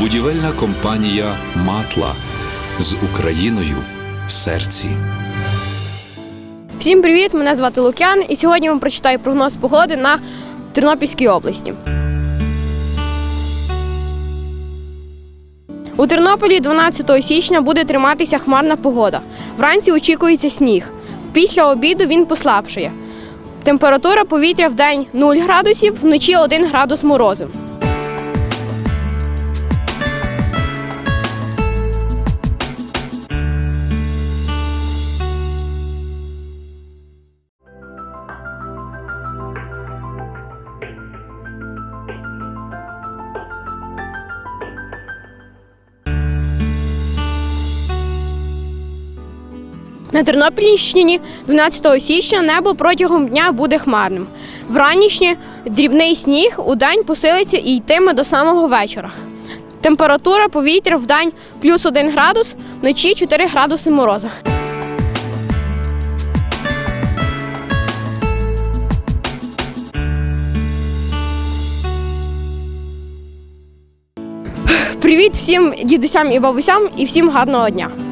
Будівельна компанія Матла з Україною в серці. Всім привіт! Мене звати Лук'ян, і сьогодні вам прочитаю прогноз погоди на Тернопільській області. У Тернополі 12 січня буде триматися хмарна погода. Вранці очікується сніг. Після обіду він послабшає. Температура повітря в день 0 градусів, вночі 1 градус морозу. Тернопільщині 12 січня небо протягом дня буде хмарним. Вранішнє дрібний сніг у день посилиться і йтиме до самого вечора. Температура повітря в день плюс 1 градус, вночі 4 градуси мороза. Привіт всім дідусям і бабусям і всім гарного дня!